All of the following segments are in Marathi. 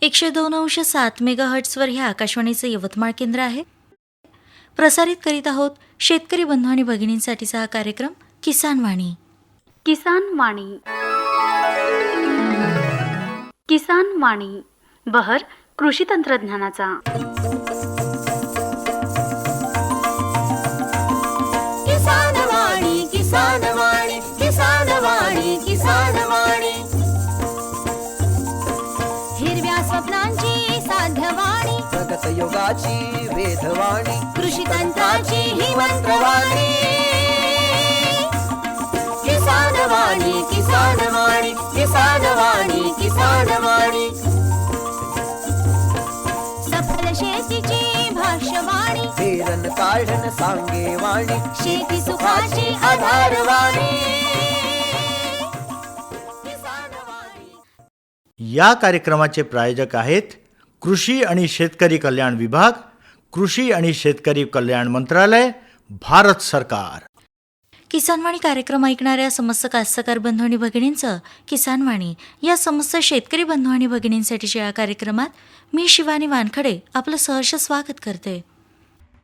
एकशे दोन अंश सात मेगा हे आकाशवाणीचं यवतमाळ केंद्र आहे. प्रसारित करीत आहोत शेतकरी बंधू आणि भगिनींसाठीचा हा कार्यक्रम किसान वाणी. किसान वाणी. किसान वाणी बहर कृषी तंत्रज्ञानाचा. प्रगत योगाची वेधवाणी. कृषी तंत्राची ही मंत्रवाणी. किसान वाणी किसान वाणी किसान वाणी किसान वाणी सफल शेतीची भाष्यवाणी. पेरन काढन सांगे वाणी शेती सुखाची आधारवाणी. किसान वाणी या कार्यक्रमाचे प्रायोजक आहेत कृषी आणि शेतकरी कल्याण विभाग कृषी आणि शेतकरी कल्याण मंत्रालय भारत सरकार. किसानवाणी कार्यक्रम ऐकणाऱ्या समस्त कास्तकार बंधू आणि भगिनींचं किसानवाणी या समस्त शेतकरी बंधू आणि भगिनींसाठीच्या या कार्यक्रमात मी शिवानी वानखडे आपलं सहर्ष स्वागत करते.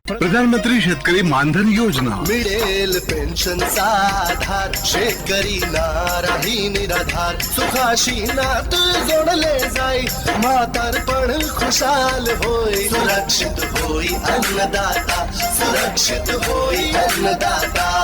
प्रधानमंत्री शेतकरी मानधन योजना. मिळेल पेन्शन आधार. शेतकरी नाराही निराधार. सुखाशी नात जोडले जाई. म्हातारपण खुशाल होई. सुरक्षित होई अन्नदाता. सुरक्षित होई अन्नदाता.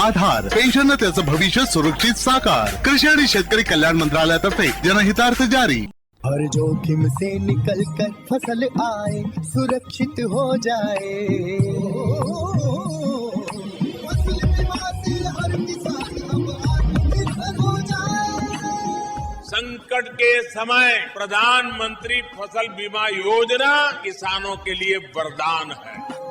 आधार। पेन्शन त्याचं भविष्य सुरक्षित साकार। कृषी आणि शेतकरी कल्याण मंत्रालयातर्फे जनहितार्थ जारी। हर जोखिम से निकल कर फ़सल आए सुरक्षित हो जाए। हो संकट के समय प्रधानमंत्री फ़सल बीमा योजना किसानों के लिए वरदान है।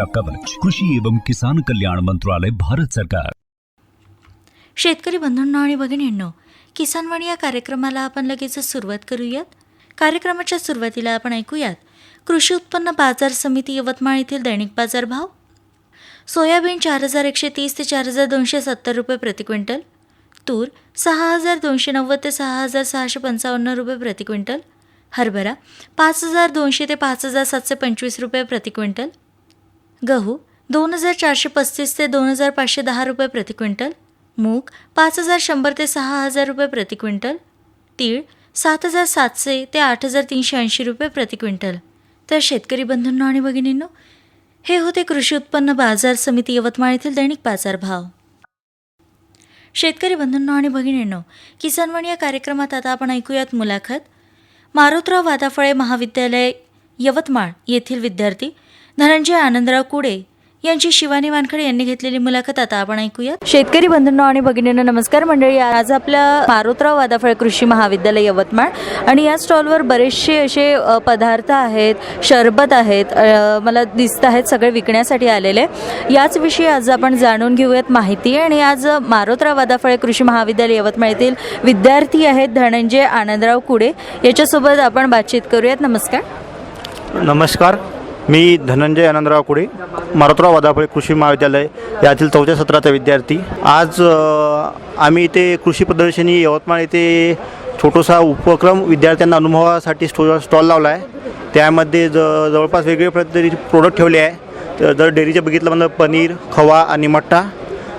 कवच कृषी एवं किसान कल्याण मंत्रालय भारत सरकार. शेतकरी बंधूंनो आणि भगिनींनो किसानवाणी या कार्यक्रमाला आपण लगेच सुरुवात करूयात. कार्यक्रमाच्या सुरुवातीला आपण ऐकूयात कृषी उत्पन्न बाजार समिती यवतमाळ येथील दैनिक बाजार भाव. सोयाबीन चार हजार एकशे तीस ते चार हजार दोनशे सत्तर रुपये प्रति क्विंटल. तूर सहा हजार दोनशे नव्वद ते सहा हजार सहाशे पंचावन्न रुपये प्रति क्विंटल. हरभरा पाच हजार दोनशे ते पाच हजार सातशे पंचवीस रुपये प्रति क्विंटल. गहू दोन हजार चारशे पस्तीस ते दोन हजार पाचशे दहा रुपये प्रति क्विंटल. मूग पाच हजार शंभर ते सहा हजार रुपये प्रति क्विंटल. तीळ सात हजार सातशे ते आठ हजार तीनशे ऐंशी रुपये प्रति क्विंटल. तर शेतकरी बंधूंनो आणि भगिनींनो हे होते कृषी उत्पन्न बाजार समिती यवतमाळ येथील दैनिक बाजार भाव शेतकरी बंधूंनो आणि भगिनींनो किसानवाणी या कार्यक्रमात आता आपण ऐकूयात मुलाखत. मारुतराव वादाफळे महाविद्यालय यवतमाळ येथील विद्यार्थी धनंजय आनंदराव कुडे यांची शिवानी वानखडे यांनी घेतलेली मुलाखत आता आपण ऐकूयात. शेतकरी बंधूंनो आणि भगिनींनो नमस्कार मंडळी. आज आपल्या मारुतराव वादाफळे कृषी महाविद्यालय यवतमाळ आणि या स्टॉलवर बरेचसे असे पदार्थ आहेत शरबत आहेत मला दिसत आहेत सगळे विकण्यासाठी आलेले. याच विषयी आज आपण जाणून घेऊयात माहिती आणि आज मारुतराव वादाफळे कृषी महाविद्यालय यवतमाळ येथील विद्यार्थी आहेत धनंजय आनंदराव कुडे. याच्यासोबत आपण बातचीत करूयात. नमस्कार. नमस्कार. मी धनंजय आनंदराव कुडे मारुतराव वादाफळे कृषी महाविद्यालय यातील चौथ्या सत्राचा विद्यार्थी. आज आम्ही इथे कृषी प्रदर्शनी यवतमाळ येथे छोटासा उपक्रम विद्यार्थ्यांना अनुभवासाठी स्टो स्टॉल लावला आहे त्यामध्ये ज जवळपास वेगवेगळे पद्धतीचे प्रोडक्ट ठेवले आहे. तर जर डेअरीचे बघितलं म्हणजे पनीर खवा आणि मठ्ठा.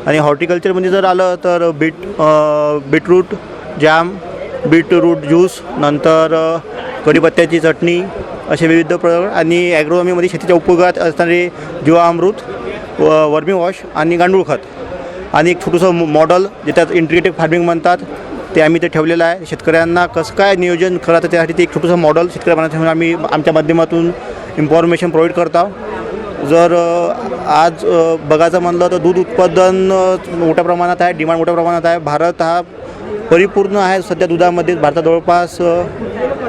आणि हॉर्टिकल्चरमध्ये जर आलं तर beet beetroot jam beetroot juice नंतर कढीपत्त्याची चटणी असे विविध प्रकार आणि ॲग्रोनॉमीमध्ये शेतीच्या उपयोगात असणारे जीवामृत व वर्मी वॉश आणि गांडूळ खत. आणि एक छोटंसं मॉ- मॉडल जे त्यात इंटिग्रेटेड फार्मिंग म्हणतात ते आम्ही ते ठेवलेलं आहे. शेतकऱ्यांना कसं काय नियोजन करायचं त्यासाठी ते एक छोटंसं मॉडल शेतकऱ्यांना ठेवून आम्ही आमच्या माध्यमातून इन्फॉर्मेशन प्रोव्हाइड करतो जर आज बघायचं म्हणलं तर दूध उत्पादन मोठ्या प्रमाणात आहे डिमांड मोठ्या प्रमाणात आहे. भारत हा परिपूर्ण आहे सध्या दुधामध्ये. भारतात जवळपास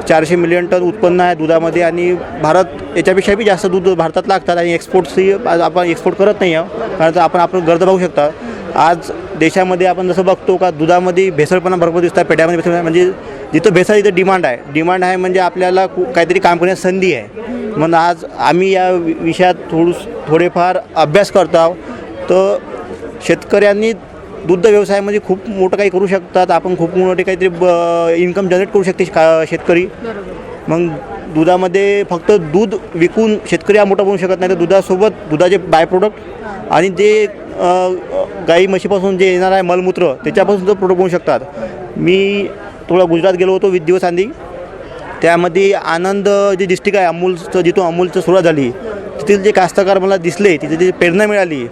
चारशे मिलियन टन उत्पन्न आहे दुधामध्ये आणि भारत याच्यापेक्षा बी जास्त दूध भारतात लागतात आणि एक्सपोर्टही आज आपण एक्सपोर्ट करत नाही आहोत. कारण तर आपण आपण गरज बघू शकता. आज देशामध्ये आपण जसं बघतो का दुधामध्ये भेसळपणा भरपूर दिसतात पेट्यामध्ये भेसळ म्हणजे जिथं भेसळ तिथं डिमांड आहे. डिमांड आहे म्हणजे आपल्याला कु- काहीतरी काम करण्याची संधी आहे. म्हणून आज आम्ही या विषयात थोडं थोडेफार अभ्यास करतो आहोत. तर शेतकऱ्यांनी दुग्ध व्यवसायामध्ये खूप मोठं काही करू शकतात. आपण खूप मोठे काहीतरी ब इन्कम जनरेट करू शकते का शेतकरी. मग दुधामध्ये फक्त दूध विकून शेतकरी हा मोठा बनू शकत नाही. तर दुधासोबत दुधाचे बाय प्रोडक्ट आणि जे गाई म्हशीपासून जे येणार आहे मलमूत्र त्याच्यापासून सुद्धा प्रोडक्ट बनवू शकतात. मी थोडा गुजरात गेलो होतो वीस दिवस आधी त्यामध्ये आनंद जे डिस्ट्रिक्ट आहे अमूलचं जिथून अमूलचं सुरुवात झाली तिथील जे कास्तकार मला दिसले तिथे जे प्रेरणा मिळाली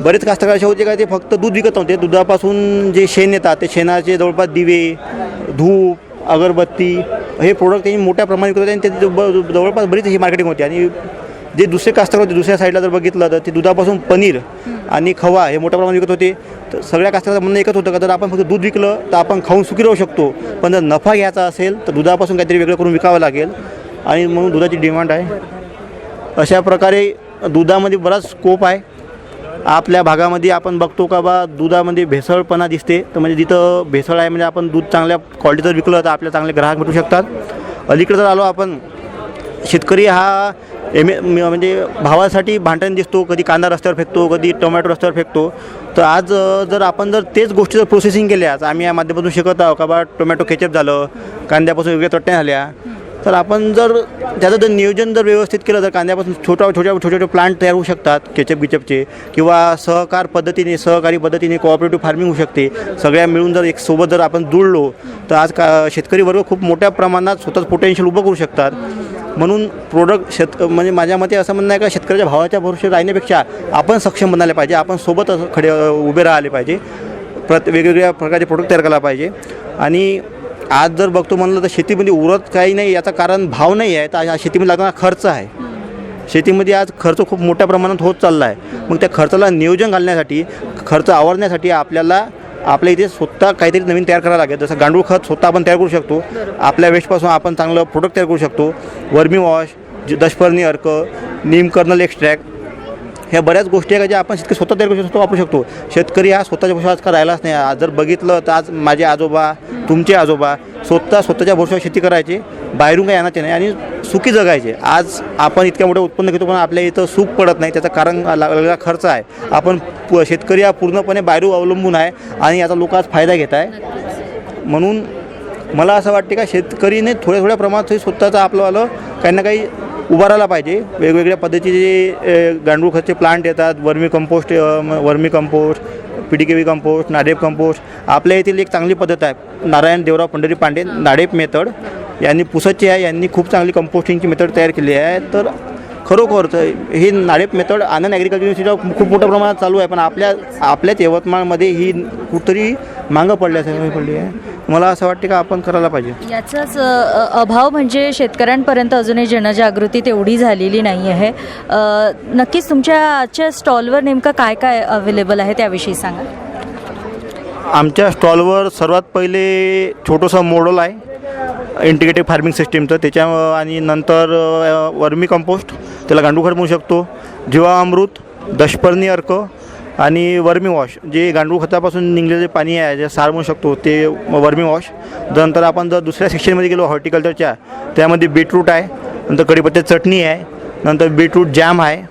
बरेच कास्तकार असे होते का ते फक्त दूध विकत नव्हते. दुधापासून जे शेण येतात ते शेणाचे जवळपास दिवे धूप अगरबत्ती हे प्रोडक्ट त्यांनी मोठ्या प्रमाणात विकत होते आणि ते ब- जवळपास बरीच ही मार्केटिंग होती. आणि जे दुसरे कास्तकार होते दुसऱ्या साईडला जर बघितलं तर ते दुधापासून पनीर आणि खवा हे मोठ्या प्रमाणात विकत होते. तर सगळ्या कास्तकाराचं म्हणणं एकच होतं का जर आपण फक्त दूध विकलं तर आपण खाऊन सुखी राहू शकतो. पण जर नफा घ्यायचा असेल तर दुधापासून काहीतरी वेगळं करून विकावं लागेल. आणि म्हणून दुधाची डिमांड आहे. अशा प्रकारे दुधामध्ये बराच स्कोप आहे. आपल्या भागामध्ये आपण बघतो का बा दुधामध्ये भेसळपणा दिसते. तर म्हणजे जिथं भेसळ आहे म्हणजे आपण दूध चांगल्या क्वालिटी जर विकलं तर आपल्या चांगले ग्राहक भेटू शकतात. अलीकडे जर आलो आपण शेतकरी हा एम म- म्हणजे भावासाठी भांडण दिसतो कधी कांदा रस्त्यावर फेकतो कधी टोमॅटो रस्त्यावर फेकतो. तर आज जर आपण जर तेच गोष्टी जर प्रोसेसिंग केल्या आज आम्ही या माध्यमातून शिकत आहोत का बा टोमॅटो केचप झालं कांद्यापासून वेगळ्या चटण्या झाल्या. तर आपण जर त्याचं जर नियोजन जर व्यवस्थित केलं तर कांद्यापासून छोट्या छोट्या छोटे छोटे प्लांट तयार होऊ शकतात केचप गिचपचे किंवा सहकार पद्धतीने सहकारी पद्धतीने कोऑपरेटिव्ह फार्मिंग होऊ शकते. सगळ्या मिळून जर एक सोबत जर आपण जुळलो तर आज का शेतकरी वर्ग खूप मोठ्या प्रमाणात स्वतःच पोटेन्शियल उभं करू शकतात. म्हणून प्रोडक्ट शेत म्हणजे माझ्या मते असं म्हणणं आहे का शेतकऱ्याच्या भावाच्या भरोशे राहण्यापेक्षा आपण सक्षम बनायला पाहिजे. आपण सोबत खडे उभे राहिले पाहिजे. प्रत वेगवेगळ्या प्रकारचे प्रोडक्ट तयार करायला पाहिजे. आणि आज जर बघतो म्हणलं तर शेतीमध्ये उरत काही नाही याचं कारण भाव नाही आहे. तर शेतीमध्ये लागणारा खर्च आहे. शेतीमध्ये आज खर्च खूप मोठ्या प्रमाणात होत चालला आहे मग त्या खर्चाला नियोजन घालण्यासाठी खर्च आवरण्यासाठी आपल्याला आपल्या इथे स्वतः काहीतरी नवीन तयार करावं लागेल. जसं गांडूळ खत स्वतः आपण तयार करू शकतो. आपल्या वेस्टपासून आपण चांगलं प्रोडक्ट तयार करू शकतो. वर्मी वॉश ज- दशपर्णी अर्क नीम कर्नल एक्स्ट्रॅक्ट ह्या बऱ्याच गोष्टी आहे का ज्या आपण शेतकरी स्वतः तयार करू शकतो वापरू शकतो. शेतकरी हा स्वतःच्या भरोशावर आजकाल राहिलाच नाही? आज जर बघितलं तर आज माझे आजोबा तुमचे आजोबा स्वतः स्वतःच्या भरोशावर शेती करायचे बाहेरून काही आणायचे नाही आणि सुखी जगायचे. आज आपण इतक्या मोठं उत्पन्न घेतो पण आपल्या इथं सुख पडत नाही. त्याचं कारण लागलेला खर्च आहे. आपण प- शेतकरी हा पूर्णपणे बाहेरून अवलंबून आहे आणि याचा लोक आज फायदा घेत आहे. म्हणून मला असं वाटते का शेतकरीने थोड्या थोड्या प्रमाणात स्वतःचं आपलं आलं काही ना काही उभारायला पाहिजे. वेगवेगळ्या पद्धतीचे गांडूळ खतचे प्लांट येतात. Vermi compost vermi compost P D K V compost NADEP compost आपल्या येथील एक चांगली पद्धत आहे. नारायण देवराव पंढरी पांडे नाडेप मेथड यांनी पुसतचे आहे. यांनी खूप चांगली कंपोस्टिंगची मेथड तयार केली आहे. तर खरोखर तर ही नाडेप मेथड आनंद ॲग्रिकल्चर युनिव्हर्सिटीला खूप मोठ्या प्रमाणात चालू आहे. पण आपल्या आपल्याच यवतमाळमध्ये ही कुठतरी मागं पडल्यासारखी पडली आहे. मला असं वाटते का आपण करायला पाहिजे? याचाच अभाव म्हणजे शेतकऱ्यांपर्यंत अजूनही जनजागृती तेवढी झालेली नाही आहे. नक्कीच तुमच्या आजच्या स्टॉलवर नेमकं काय काय अवेलेबल आहे त्याविषयी सांगा. आमच्या स्टॉलवर सर्वात पहिले छोटंसं मॉडल आहे. इंटिग्रेटेड फार्मिंग सिस्टीमचं त्याच्या आणि नंतर वर्मी कंपोस्ट त्याला गांडूळ खत म्हणू शकतो जीवामृत दशपर्णी अर्क आणि वर्मी वॉश जे गांडूळ खतापासून निघलेले पाणी आहे जे सार म्हणू शकतो ते वर्मी वॉश नंतर आपण जर दुसऱ्या सेक्शनमध्ये गेलो हॉर्टिकल्चरच्या त्यामध्ये बीटरूट आहे नंतर कढीपत्त्याची चटणी आहे नंतर बीटरूट जॅम आहे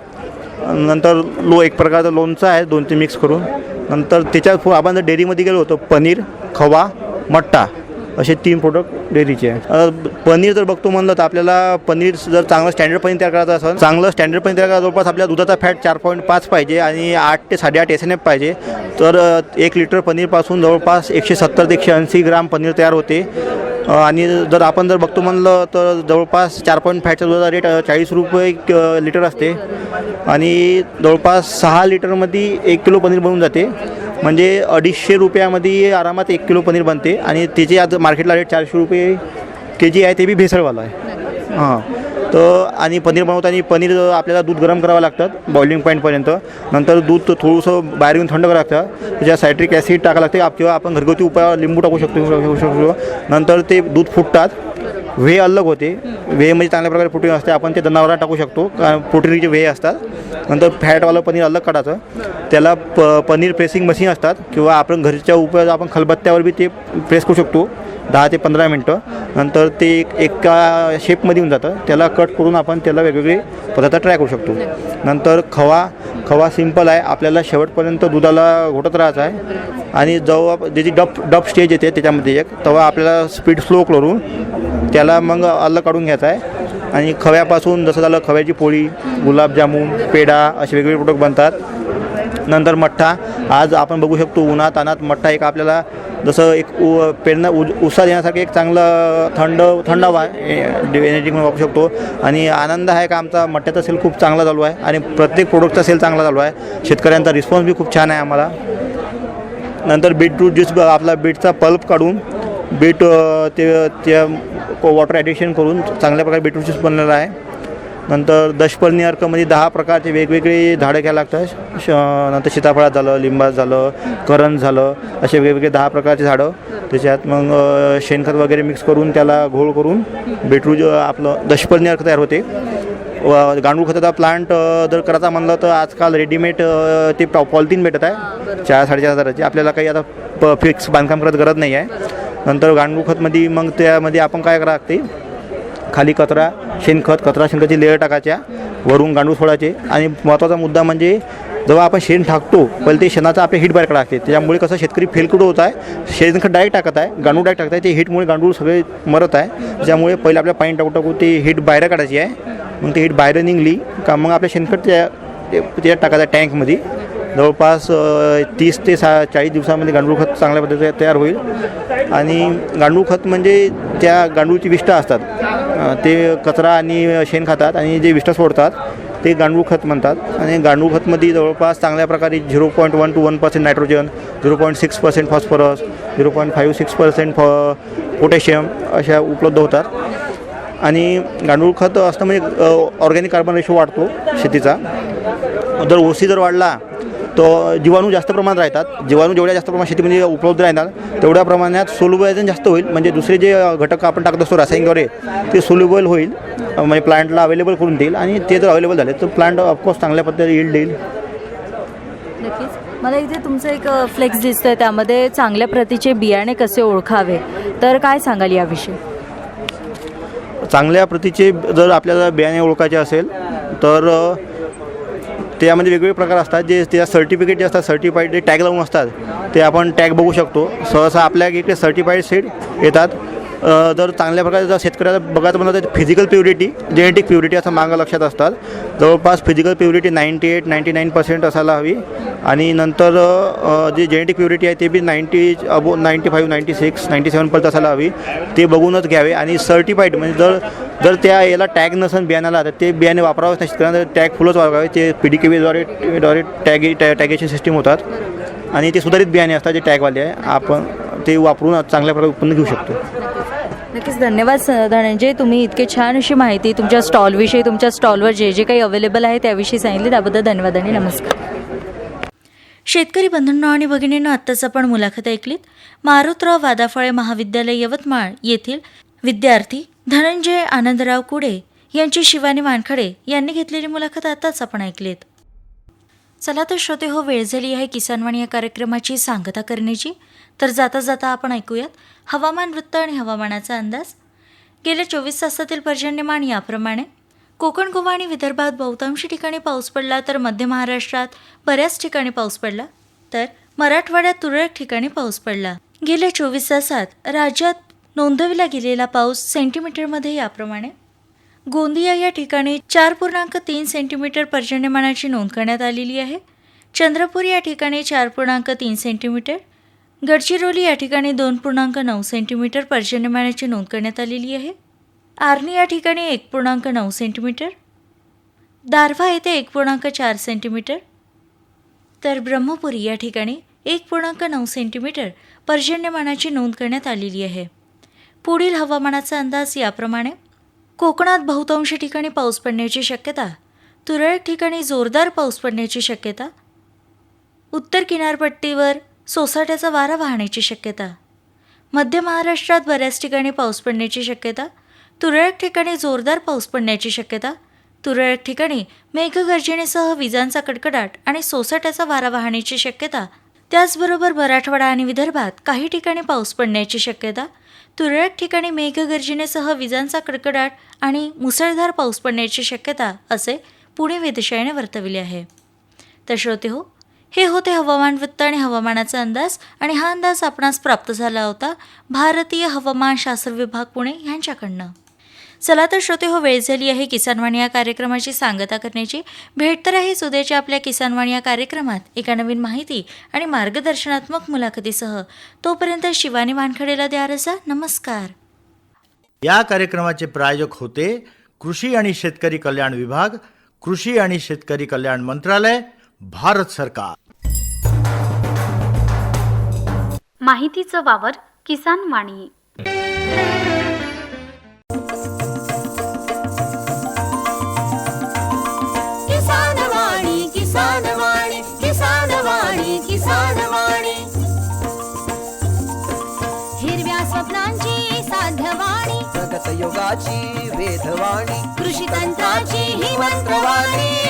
नंतर लो एक प्रकारचं लोणचं आहे दोन ते मिक्स करून. नंतर त्याच्यात आपण जर डेअरीमध्ये गेलो तर पनीर खवा मट्टा. असे तीन प्रोडक्ट डेअरीचे आहे पनीर जर बघतो म्हणलं तर आपल्याला पनीर जर चांगलं स्टँडर्ड पनीर तयार करायचं असेल चांगलं स्टँडर्ड पनीर तयार करायला जवळपास आपल्या दुधाचा फॅट चार पॉईंट पाच पाहिजे आणि आठ ते साडेआठ एस एन एफ पाहिजे. तर एक लिटर पनीरपासून जवळपास एकशे सत्तर ते एकशे ऐंशी ग्राम पनीर तयार होते. आणि जर आपण जर बघतो म्हणलं तर जवळपास चार पॉईंट फॅटचा दुधाचा रेट चाळीस रुपये लिटर असते. आणि जवळपास सहा लिटरमध्ये एक किलो पनीर बनून जाते. म्हणजे अडीचशे रुपयामध्ये आरामात एक किलो पनीर बनते आणि त्याचे आज मार्केटला रेट चारशे रुपये के जी आहे ते बी भेसळवाला आहे. हां. तर आणि पनीर बनवताना पनीर आपल्याला दूध गरम करावं लागतात बॉइलिंग पॉईंटपर्यंत नंतर दूध थोडंसं बाहेर येऊन थंड करावं लागतं. त्याच्यात सायट्रिक ॲसिड टाकावं लागते किंवा आपण घरगुती उपाय लिंबू टाकू शकतो टाकू शकतो. नंतर ते दूध फुटतात. वे अलग होते. व्हेमध्ये म्हणजे चांगल्या प्रकारे प्रोटीन असते. आपण ते जनावरात टाकू शकतो. कारण प्रोटीनचे वे असतात. नंतर फॅटवालं पनीर अलग काढायचं. त्याला प पनीर प्रेसिंग मशीन असतात. किंवा आपण घरच्या उपयोग आपण खलबत्त्यावर बी ते प्रेस करू शकतो. दहा ते पंधरा मिनटं. नंतर ते एक एका शेपमध्ये येऊन जातं. त्याला कट करून आपण त्याला वेगवेगळे पदार्थ ट्राय करू शकतो. नंतर खवा. खवा सिंपल आहे. आपल्याला शेवटपर्यंत दुधाला घोटत राहायचं आहे. आणि जेव्हा ज्याची डप डप स्टेज येते त्याच्यामध्ये एक तेव्हा आपल्याला स्पीड स्लो करून त्याला मग अल्ल काढून घ्यायचं आहे. आणि खव्यापासून जसं झालं खव्याची पोळी गुलाबजामून पेढा असे वेगवेगळे प्रोडक्ट बनतात. नंतर मठ्ठा. आज आपण बघू शकतो उन्हात अनात मठ्ठा एक आपल्याला जसं एक उ पेरणं उ उत्साह देण्यासारखं एक चांगलं थंड थंडावा एनर्जी म्हणून वापरू शकतो. आणि आनंद आहे का आमचा मठ्ठ्याचा सेल खूप चांगला चालू आहे. आणि प्रत्येक प्रोडक्टचा सेल चांगला चालू आहे. शेतकऱ्यांचा रिस्पॉन्स बी खूप छान आहे आम्हाला. नंतर बीटरूट ज्यूस ब- आपला बीटचा पल्प काढून बीट ते त्या वॉटर ॲडिशन करून चांगल्या प्रकारे बीटरूट ज्यूस बनलेला आहे. नंतर दशपर्णी अर्कमध्ये दहा प्रकारचे वेगवेगळी झाडं घ्यायला लागतात. श नंतर सीताफळात झालं लिंबात झालं करण झालं असे वेगवेगळे दहा प्रकारचे झाडं. त्याच्यात मग शेणखत वगैरे मिक्स करून त्याला घोळ करून बीटरूट आपलं दशपर्णी अर्क तयार होते. व गांडूळ खताचा प्लांट जर करायचा म्हणलं तर आजकाल रेडीमेड ते पॉ पॉलिथिन भेटत आहे. चार साडेचार हजाराची. आपल्याला काही आता प फिक्स बांधकाम करत गरज नाही आहे. नंतर गांडूळ खतमध्ये मग त्यामध्ये आपण काय करा लागते? खाली कचरा शेणखत कचरा शेणखतची लेअर टाकायच्या वरून गांडूळ सोडायचे. आणि महत्त्वाचा मुद्दा म्हणजे जेव्हा आपण शेण टाकतो पहिले ते शेणाचा आपल्या हिट बाहेर काढा लागते. त्याच्यामुळे कसं शेतकरी फेलकुड होत आहे. शेणखत डायरेक्ट टाकत आहे गांडूळ डायरेक्ट टाकत आहे. ते हीटमुळे गांडूळ सगळे मरत आहे. त्याच्यामुळे पहिले आपल्या पाणी टाकू टाकू ते हीट बाहेर काढायची आहे. मग ते हीट बाहेर निघली का मग आपल्या शेणखत त्या त्याच्यात टाकायचं टँकमध्ये जवळपास तीस ते सा चाळीस दिवसामध्ये गांडूळ खत चांगल्या पद्धतीने तयार होईल. आणि गांडूळ खत म्हणजे त्या गांडूळची विष्ठा असतात. ते कचरा आणि शेण खातात आणि जे विष्ठा सोडतात ते गांडूळ खत म्हणतात. आणि गांडूळ खतमध्ये जवळपास चांगल्या प्रकारे zero point one two one percent nitrogen zero point six percent phosphorus zero point five six percent फॉ पोटॅशियम अशा उपलब्ध होतात. आणि गांडूळ खत असतं म्हणजे ऑर्गॅनिक कार्बन रेशो वाढतो शेतीचा. जर ओसी जर वाढला तर जीवाणू जास्त प्रमाणात राहतात. जीवाणू जेवढ्या जास्त प्रमाणात शेतीमध्ये उपलब्ध राहणार तेवढ्या प्रमाणात सोल्युबल जास्त होईल. म्हणजे दुसरे जे घटक आपण टाकत असतो रासायनिकद्वारे ते सोल्युबल होईल. म्हणजे प्लांटला अवेलेबल करून देईल आणि ते जर अवेलेबल झाले तर प्लांट ऑफकोर्स चांगल्या पद्धतीने येईल देईल. नक्कीच. मला इथे तुमचं एक फ्लेक्स दिसतंय. त्यामध्ये चांगल्या प्रतीचे बियाणे कसे ओळखावे? तर काय सांगाल याविषयी? चांगल्या प्रतीचे जर आपल्याला बियाणे ओळखायचे असेल तर त्यामध्ये वेगवेगळे प्रकार असतात जे त्या सर्टिफिकेट जे असतात सर्टिफाईड जे टॅग लावून असतात ते आपण टॅग बघू शकतो. सहसा आपल्या इकडे सर्टिफाईड सीट येतात. जर चांगल्या प्रकारे जर शेतकऱ्याला बघायचं म्हणलं तर फिजिकल प्युरिटी जेनेटिक प्युरिटी असं मागं लक्षात असतात. जवळपास physical purity ninety eight ninety nine percent असायला हवी. आणि नंतर जी जे जेनेटिक प्युरिटी आहे ते बी ninety above ninety five ninety six ninety सेवनपर्यंत असायला हवी. ते बघूनच घ्यावे. आणि सर्टिफाईड म्हणजे जर जर त्या याला टॅग नसेल बियाण्याला तर ते बियाणे वापरावंच नाही शेतकऱ्यांना टॅग फुलच वापरावे. ते पी डी के व्हीद्वारे द्वारे टॅग टॅ टॅगेशन सिस्टीम होतात. आणि ते सुधारित बियाणे असतात जे टॅगवाले आहे. आपण ते वापरून चांगल्या प्रकारे उत्पन्न घेऊ शकतो. नक्कीच धन्यवाद धनंजय. तुम्ही इतके छान अशी माहिती तुमच्या स्टॉलविषयी तुमच्या स्टॉलवर जे जे काही अवेलेबल आहे त्याविषयी सांगितली. त्याबद्दल धन्यवाद आणि नमस्कार. शेतकरी बंधूंनो आणि भगिनींनो आत्ताच आपण मुलाखत ऐकलीत. मारुतराव वादाफळे महाविद्यालय यवतमाळ येथील विद्यार्थी धनंजय आनंदराव कुडे यांची शिवानी वानखडे यांनी घेतलेली मुलाखत आताच आपण ऐकलीत. चला तर श्रोते हो वेळ झाली आहे किसानवाणी या कार्यक्रमाची सांगता करण्याची. तर जाता जाता आपण ऐकूयात हवामान वृत्त आणि हवामानाचा अंदाज. गेल्या चोवीस तासातील पर्जन्यमान याप्रमाणे कोकण गोवा आणि विदर्भात बहुतांशी ठिकाणी पाऊस पडला तर मध्य महाराष्ट्रात बऱ्याच ठिकाणी पाऊस पडला तर मराठवाड्यात तुरळक ठिकाणी पाऊस पडला. गेल्या चोवीस तासात राज्यात नोंदविला गेलेला पाऊस सेंटीमीटरमध्ये याप्रमाणे गोंदिया या ठिकाणी चार पूर्णांक तीन सेंटीमीटर पर्जन्यमानाची नोंद करण्यात आलेली आहे. चंद्रपूर या ठिकाणी चार पूर्णांक तीन सेंटीमीटर गडचिरोली या ठिकाणी दोन पूर्णांक नऊ सेंटीमीटर पर्जन्यमानाची नोंद करण्यात आलेली आहे. आर्नी या ठिकाणी एक पूर्णांक नऊ सेंटीमीटर. दारव्हा येथे एक पूर्णांक चार सेंटीमीटर. तर ब्रह्मपुरी या ठिकाणी एक पूर्णांक नऊ सेंटीमीटर पर्जन्यमानाची नोंद करण्यात आलेली आहे. पुढील हवामानाचा अंदाज याप्रमाणे कोकणात बहुतांश ठिकाणी पाऊस पडण्याची शक्यता तुरळक ठिकाणी जोरदार पाऊस पडण्याची शक्यता उत्तर किनारपट्टीवर सोसाट्याचा वारा वाहण्याची शक्यता. मध्य महाराष्ट्रात बऱ्याच ठिकाणी पाऊस पडण्याची शक्यता. तुरळक ठिकाणी जोरदार पाऊस पडण्याची शक्यता. तुरळक ठिकाणी मेघगर्जनेसह विजांचा कडकडाट आणि सोसाट्याचा वारा वाहण्याची शक्यता. त्याचबरोबर मराठवाडा आणि विदर्भात काही ठिकाणी पाऊस पडण्याची शक्यता. तुरळक ठिकाणी मेघगर्जनेसह विजांचा कडकडाट आणि मुसळधार पाऊस पडण्याची शक्यता असे पुणे वेधशाळेने वर्तविले आहे. तर श्रोते हो हे होते हवामान वृत्त आणि हवामानाचा अंदाज. आणि हा अंदाज आपणास प्राप्त झाला होता. भारतीय हवामान शास्त्र विभाग पुणे यांच्याकडनं. चला तर श्रोते हो वेळ झाली आहे किसानवाणी या कार्यक्रमाची सांगता करण्याची. भेट तर आहेच उद्याच्या आपल्या किसानवाणी या कार्यक्रमात. एका नवीन माहिती आणि मार्गदर्शनात्मक मुलाखतीसह. तोपर्यंत शिवानी वानखडेला द्या रजा नमस्कार. या कार्यक्रमाचे प्रायोजक होते कृषी आणि शेतकरी कल्याण विभाग कृषी आणि शेतकरी कल्याण मंत्रालय भारत सरकार. माहितीचं वावर किसान वाणी. किसान वाणी किसान वाणी किसान वाणी किसान वाणी. हिरव्या स्वप्नांची साध्यवाणी प्रगत योगाची वेधवाणी. कृषी तंत्राची ही मंत्रवाणी.